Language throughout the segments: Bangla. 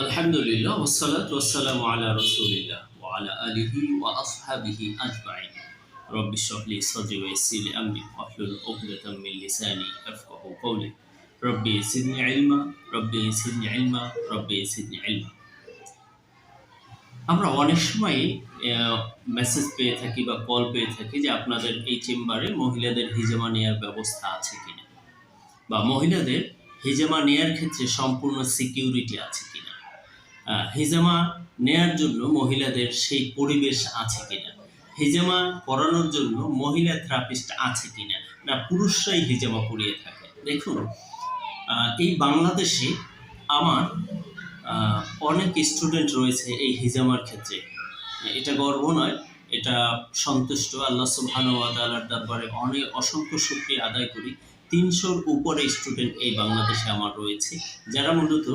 আলহামদুলিল্লাহ ওসালাত আলা রসুলিল্লাহ আলা আলিহি রব্বি সদরি ওয়া আমরি উকদাতাম মিন লিসানি ইয়াফকাহু কওলি রব্বি ইলমা রব্বি ইলমা রব্বি ইলমা আমরা অনেক সময় মেসেজ পেয়ে থাকি বা কল পেয়ে থাকি যে আপনাদের এই চেম্বারে মহিলাদের হিজামা নেওয়ার ব্যবস্থা আছে কিনা। বা মহিলাদের হিজামা নেয়ার ক্ষেত্রে সম্পূর্ণ সিকিউরিটি আছে আহ, হিজামা নেয়ার জন্য মহিলাদের সেই পরিবেশ আছে কিনা? হিজামা করানোর জন্য মহিলা থেরাপিস্ট আছে কিনা? না, পুরুষরাই হিজামা করিয়ে থাকে? দেখুন এই বাংলাদেশে আমার অনেক স্টুডেন্ট রয়েছে এই হিজামার ক্ষেত্রে। এটা গর্ব নয়, এটা সন্তুষ্ট। আল্লাহ সুবহানাহু ওয়া দরবারে অনেক অসংখ্য শুকরিয়া আদায় করি। তিনশোর উপরে স্টুডেন্ট এই বাংলাদেশে আমার রয়েছে, যারা মূলত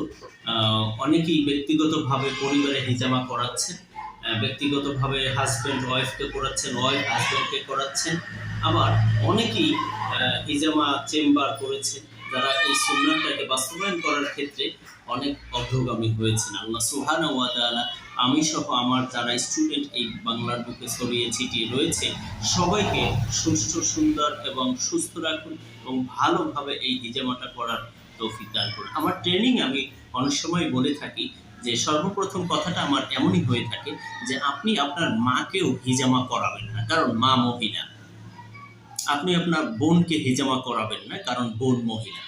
অনেকেই ব্যক্তিগতভাবে পরিবারে হিজামা করাচ্ছেন ব্যক্তিগতভাবে হাজব্যান্ড ওয়াইফকে করাচ্ছেন ওয়াইফ হাজব্যান্ডকে করাচ্ছেন আবার অনেকেই হিজামা চেম্বার করেছেন যারা এই সুন্নাতটাকে বাস্তবায়ন করার ক্ষেত্রে অনেক অগ্রগামী হয়েছেন। আল্লাহ সুহানা ওয়া তাআলা আমি সহ আমার যারা স্টুডেন্ট এই বাংলার বুকে ছড়িয়ে ছিটিয়ে রয়েছে সবাইকে সুষ্ঠু সুন্দর এবং সুস্থ রাখুন এবং ভালোভাবে এই হিজামাটা করার তৌফিক দান করুন। আমার ট্রেনিং আমি অনেক সময় বলে থাকি যে সর্বপ্রথম কথাটা আমার এমনই হয়ে থাকে যে আপনি আপনার মাকেও হিজামা করাবেন না কারণ মা মহিলা। আপনি আপনার বোনকে হিজামা করাবেন না কারণ বোন মহিলা।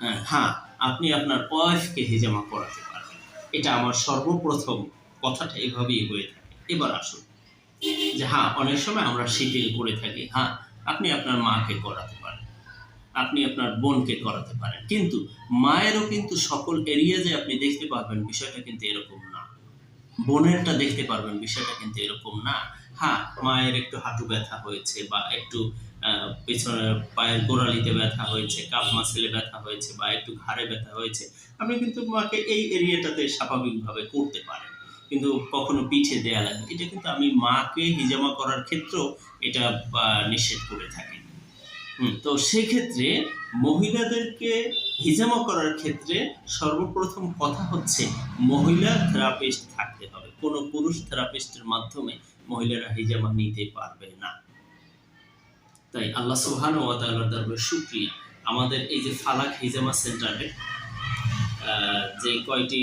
হ্যাঁ, হ্যাঁ আপনি আপনার ওয়াইফকে হিজামা করাতে পারবেন। এটা আমার সর্বপ্রথম কথাটা এভাবেই হয়ে থাকে। এবার আসুন। যে হ্যাঁ অনেক সময় আমরা শিথিল করে থাকি। হ্যাঁ আপনি আপনার মাকে করাতে পারেন। আপনি আপনার বোনকে করাতে পারেন। কিন্তু মায়েরও কিন্তু সকল এরিয়াজে আপনি দেখতে পারবেন বিষয়টা কিন্তু এরকম না। বোনেরটা দেখতে পারবেন বিষয়টা কিন্তু এরকম না। হ্যাঁ মায়ের একটু হাঁটু ব্যথা হয়েছে বা একটু আহ, পেছনে পায়ের গোড়ালিতে ব্যথা হয়েছে কাপ মাসেলে ব্যথা হয়েছে বা একটু ঘাড়ে ব্যথা হয়েছে আপনি কিন্তু মাকে এই এরিয়াটাতে স্বাভাবিকভাবে করতে পারেন। কিন্তু কখনো পিঠে দেয়া লাগে এটা কিন্তু আমি মাকে হিজামা করার ক্ষেত্রেও এটা নিষেধ করে থাকি। তো সেক্ষেত্রে মহিলাদেরকে হিজামা করার ক্ষেত্রে সর্বপ্রথম কথা হচ্ছে মহিলা থেরাপিস্ট থাকতে হবে। কোনো পুরুষ থেরাপিস্টের মাধ্যমে মহিলারা হিজামা নিতে পারবে না। তাই আল্লাহ সুবহান ওয়া তাআলার দরবারে শুকরিয়া। আমাদের এই যে ফালাক হিজামা সেন্টারে যে কয়টি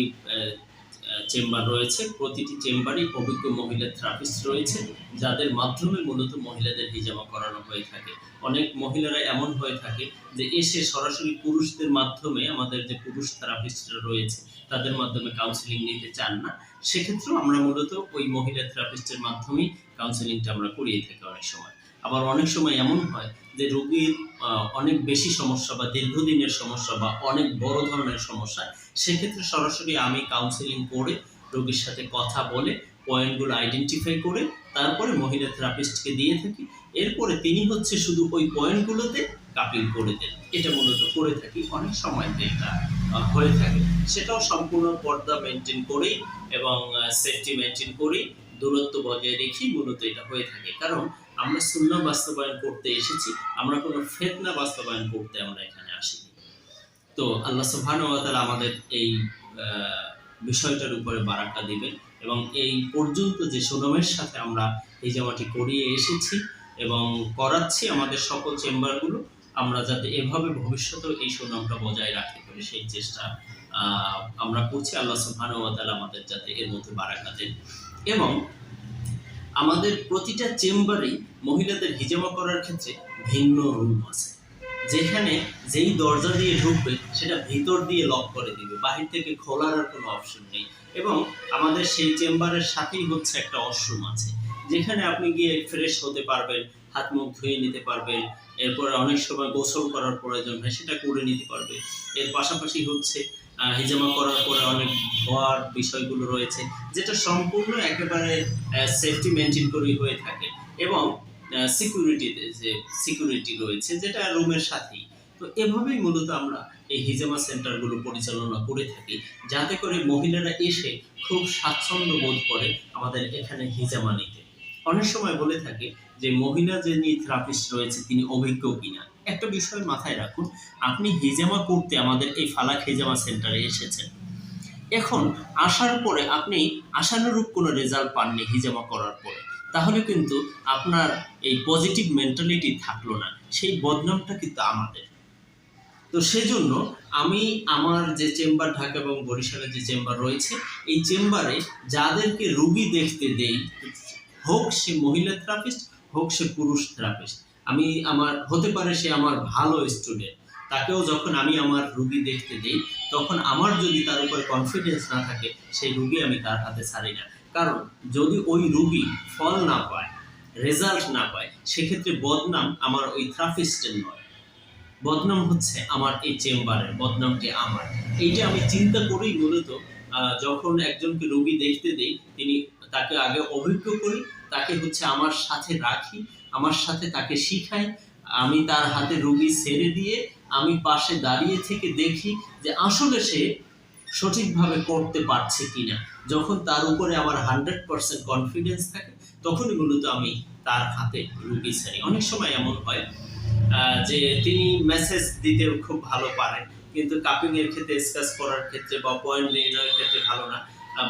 চেম্বার রয়েছে। প্রতিটি চেম্বারই অভিজ্ঞ মহিলা থেরাপিস্ট রয়েছে, যাদের মাধ্যমে মূলত মহিলাদের হিজামা করানো হয়ে থাকে। অনেক মহিলারা এমন হয়ে থাকে যে এসে সরাসরি পুরুষদের মাধ্যমে, আমাদের যে পুরুষ থেরাপিস্টরা রয়েছে, তাদের মাধ্যমে কাউন্সিলিং নিতে চান না। সেক্ষেত্রেও আমরা মূলত ওই মহিলা থেরাপিস্টের মাধ্যমেই কাউন্সিলিংটা আমরা করিয়ে থাকি অনেক সময়। আবার অনেক সময় এমন হয় যে রোগীর অনেক বেশি সমস্যা বা দীর্ঘদিনের সমস্যা বা অনেক বড় ধরনের সমস্যা, সেক্ষেত্রে সরাসরি আমি কাউন্সিলিং করে রোগীর সাথে কথা বলে পয়েন্টগুলো আইডেন্টিফাই করে তারপরে মহিলা থেরাপিস্টকে দিয়ে থাকি। এরপরে তিনি হচ্ছে শুধু ওই পয়েন্টগুলোতে কাপিল করে দেন। এটা মূলত করে থাকি, অনেক সময়তে এটা হয়ে থাকে। সেটাও সম্পূর্ণ পর্দা মেনটেন করেই এবং সেফটি মেনটেন করেই দূরত্ব বজায় রেখেই মূলত এটা হয়ে থাকে। কারণ আমরা শূন্য বাস্তবায়ন করতে এসেছি, আমরা কোনো ফেতনা বাস্তবায়ন করতে আমরা এখানে আসিনি। তো আল্লাহ তাআলা আমাদের এই বিষয়টার উপরে বারাকা দিবেন এবং এই পর্যন্ত যে সুনামের সাথে আমরা এই জামাটি করিয়ে এসেছি এবং করাচ্ছি আমাদের সকল চেম্বারগুলো, আমরা যাতে এভাবে ভবিষ্যতেও এই সুনামটা বজায় রাখতে পারি, সেই চেষ্টা আমরা করছি। আল্লাহ সুবহানাহু ওয়া আমাদের যাতে এর মধ্যে বারাকা দেন। এবং আমাদের প্রতিটা চেম্বারেই মহিলাদের হিজামা করার ক্ষেত্রে ভিন্ন রুম আছে। যেখানে যেই দরজা দিয়ে ঢুকবে, সেটা ভিতর দিয়ে লক করে দিবে, বাহির থেকে খোলার আর কোনো অপশন নেই। এবং আমাদের সেই চেম্বারের সাথেই হচ্ছে একটা ওয়াশরুম আছে যেখানে আপনি গিয়ে ফ্রেশ হতে পারবেন, হাত মুখ ধুয়ে নিতে পারবেন, এরপরে অনেক সময় গোসল করার প্রয়োজন হয়, সেটা করে নিতে পারবে এর পাশাপাশি হচ্ছে হিজামা করার পরে অনেক ধোয়ার বিষয়গুলো রয়েছে, যেটা সম্পূর্ণ একেবারে সেফটি মেনটেন করেই হয়ে থাকে। এবং সিকিউরিটিতে যে সিকিউরিটি রয়েছে, যেটা রুমের সাথেই। তো এভাবেই মূলত আমরা এই হিজামা সেন্টারগুলো পরিচালনা করে থাকি, যাতে করে মহিলারা এসে খুব স্বাচ্ছন্দ্য বোধ করে আমাদের এখানে হিজামা নিতে। অনেক সময় বলে থাকে যে মহিলা যিনি থেরাপিস্ট রয়েছে, তিনি অভিজ্ঞ কিনা। একটা বিষয় মাথায় রাখুন, আপনি হিজামা করতে আমাদের এই ফালাক হিজামা সেন্টারে এসেছেন। এখন আসার পরে আপনি আশানুরূপ কোনো রেজাল্ট পাননি হিজামা করার পরে, তাহলে কিন্তু আপনার এই পজিটিভ মেন্টালিটি থাকল না, সেই বদনামটা কিন্তু আমাদের। তো সেজন্য আমি আমার যে চেম্বার, ঢাকা এবং বরিশালের যে চেম্বার রয়েছে, এই চেম্বারে যাদেরকে রুগী দেখতে দেই, হোক সে মহিলা থেরাপিস্ট, হোক সে পুরুষ থেরাপিস্ট আমি আমার, হতে পারে সে আমার ভালো স্টুডেন্ট তাকেও যখন আমি আমার রুগী দেখতে দেই, তখন আমার যদি তার উপরে কনফিডেন্স না থাকে, সেই রুগী আমি তার হাতে ছাড়ি না। কারণ যদি ওই রুগী ফল না পায় রেজাল্ট না পায়, সেক্ষেত্রে বদনাম আমার ওই থেরাপিস্টের নয়। বদনাম হচ্ছে আমার এই চেম্বারের বদনামটি আমার। এইটা আমি চিন্তা করেই মূলত যখন একজনকে রোগী দেখতে দেই, তিনি তাকে আগে অভিজ্ঞ করি, তাকে হচ্ছে আমার সাথে রাখি আমার সাথে তাকে শিখাই আমি তার হাতে রোগী ছেড়ে দিয়ে আমি পাশে দাঁড়িয়ে থেকে দেখি যে আসলে সে সঠিকভাবে করতে পারছে কিনা। যখন তার উপরে আমার হান্ড্রেড পার্সেন্ট কনফিডেন্স থাকে, তখনই মূলত আমি তার হাতে রুগী ছাড়ি। অনেক সময় এমন হয় যে তিনি মেসেজ দিতে খুব ভালো পারেন, কিন্তু কাপিং এর ক্ষেত্রে স্কাচ করার ক্ষেত্রে বা পয়েন্ট নির্ণয়ের ক্ষেত্রে ভালো না।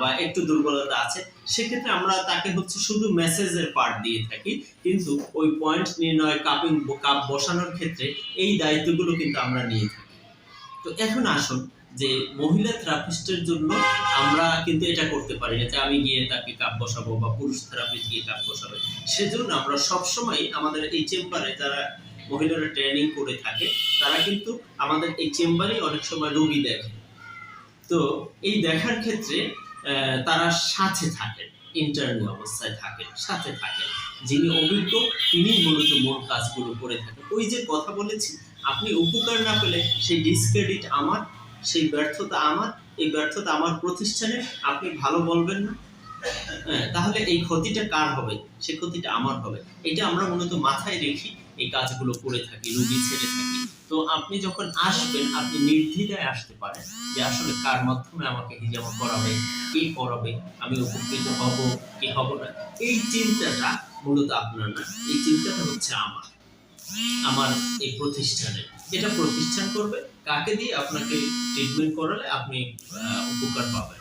বা একটু দুর্বলতা আছে, সেক্ষেত্রে আমরা তাকে হচ্ছে শুধু মেসেজের পার্ট দিয়ে থাকি, কিন্তু ওই পয়েন্ট নির্ণয় কাপিং কাপ বসানোর ক্ষেত্রে এই দায়িত্বগুলো কিন্তু আমরা নিয়ে থাকি। তো এখন আসুন যে মহিলা থেরাপিস্টের জন্য আমরা কিন্তু এটা করতে পারি না যে আমি গিয়ে তাকে কাপ বসাবো বা পুরুষ থেরাপিস্ট গিয়ে কাপ বসাবে। সেজন্য আমরা সবসময় আমাদের এই চেম্বারে যারা মহিলারা ট্রেনিং করে থাকে, তারা কিন্তু আমাদের এই চেম্বারে অনেক সময় রোগী দেখে। তো এই দেখার ক্ষেত্রে তারা সাথে থাকেন ইন্টারনি অবস্থায় থাকেন, সাথে থাকেন। যিনি অভিজ্ঞ তিনি মূলত মূল কাজগুলো করে থাকেন। ওই যে কথা বলেছি, আপনি উপকার না পেলে সেই ডিসক্রেডিট আমার, সেই ব্যর্থতা আমার, এই ব্যর্থতা আমার প্রতিষ্ঠানে আপনি ভালো বলবেন না। তাহলে এই ক্ষতিটা কার হবে? সে ক্ষতিটা আমার হবে। এটা আমরা মূলত মাথায় রেখে এই কাজগুলো করে থাকি, রুগী ছেড়ে থাকি। তো আপনি যখন আসবেন, আপনি নির্দ্বিধায় আসতে পারেন যে আসলে কার মাধ্যমে আমাকে হিজামা করাবে কে করাবে আমি উপকৃত হব, কি হব না? এই চিন্তাটা মূলত আপনার না। এই চিন্তাটা হচ্ছে আমার। আমার এই প্রতিষ্ঠানের। এটা প্রতিষ্ঠান করবে, কাকে দিয়ে আপনাকে ট্রিটমেন্ট করালে আপনি উপকার পাবেন?